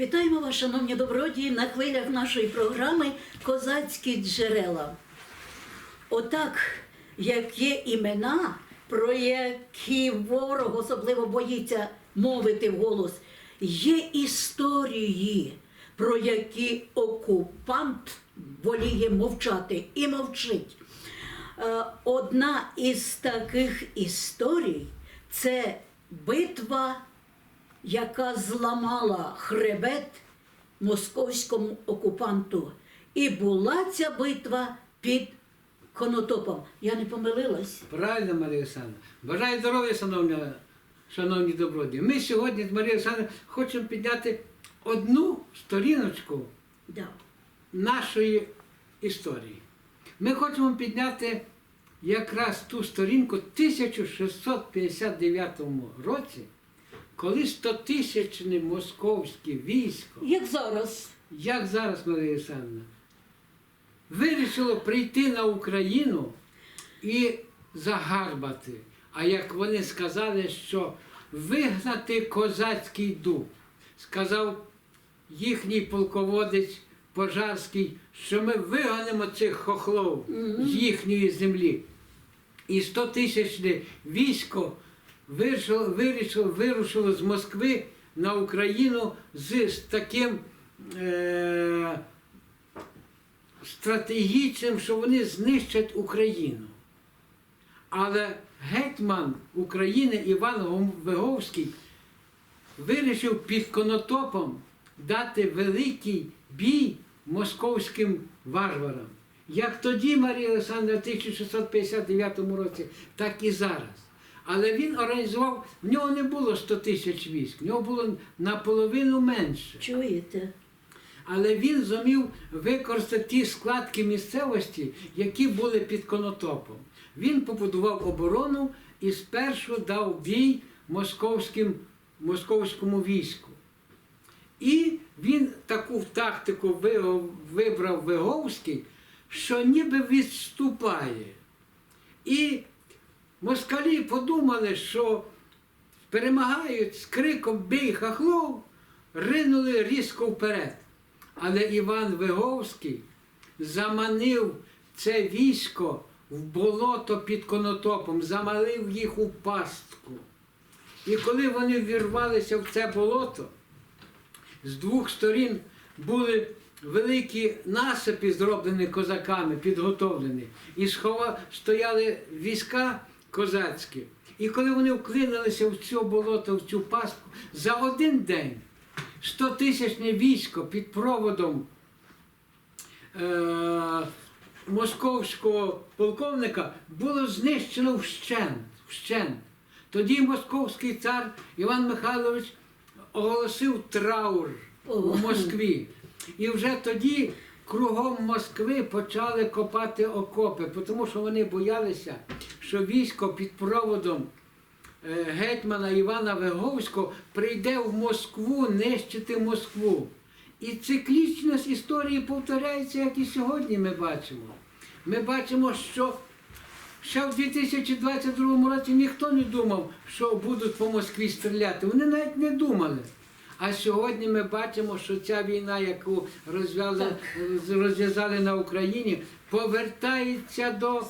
Вітаємо вас, шановні добродії, на хвилях нашої програми Козацькі джерела. Отак, як є імена, про які ворог особливо боїться мовити вголос, є історії, про які окупант воліє мовчати і мовчить. Е, Одна із таких історій це битва яка зламала хребет московському окупанту. І була ця битва під Конотопом. Я не помилилась. Правильно, Марія Олександровна. Бажаю здоров'я, шановні, шановні добродії. Ми сьогодні з Марією Олександровною хочемо підняти одну сторіночку Да. нашої історії. Ми хочемо підняти якраз ту сторінку 1659 році, коли стотисячне московське військо Як зараз. як зараз, Марія Олександровна, вирішило прийти на Україну і загарбати. А як вони сказали, що вигнати козацький дух, сказав їхній полководець Пожарський, що ми вигонимо цих хохлов з їхньої землі. І 100 тисячне військо вирішило, вирушило з Москви на Україну з, з таким е, стратегічним, що вони знищать Україну. Але гетьман України Іван Виговський вирішив під Конотопом дати великий бій московським варварам. Як тоді Марія Олександра в 1659 році, так і зараз. Але він організував, в нього не було 100 тисяч військ, в нього було наполовину менше. Чуєте? Але він зумів використати ті складки місцевості, які були під Конотопом. Він побудував оборону і спершу дав бій московським, московському війську. І він таку тактику вибрав Виговський, що ніби відступає. І москалі подумали, що перемагають з криком Бій хахлов, ринули різко вперед. Але Іван Виговський заманив це військо в болото під конотопом, замалив їх у пастку. І коли вони вірвалися в це болото, з двох сторін були великі насипи, зроблені козаками, підготовлені, і схова... стояли війська козацькі. І коли вони вклинилися в цю болото, в цю пастку, за один день 100 тисячне військо під проводом е- московського полковника було знищено вщент, вщент. Тоді московський цар Іван Михайлович оголосив траур у Москві. І вже тоді кругом Москви почали копати окопи, тому що вони боялися, що військо під проводом е, гетьмана Івана Виговського прийде в Москву нищити Москву. І циклічність історії повторяється, як і сьогодні ми бачимо. Ми бачимо, що ще в 2022 році ніхто не думав, що будуть по Москві стріляти. Вони навіть не думали. А сьогодні ми бачимо, що ця війна, яку розв'язали, на Україні, повертається до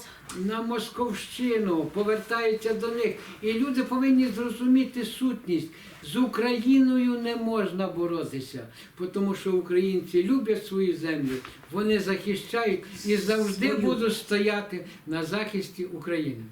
на Московщину, повертається до них. І люди повинні зрозуміти сутність. З Україною не можна боротися, тому що українці люблять свою землю, вони захищають і завжди будуть стояти на захисті України.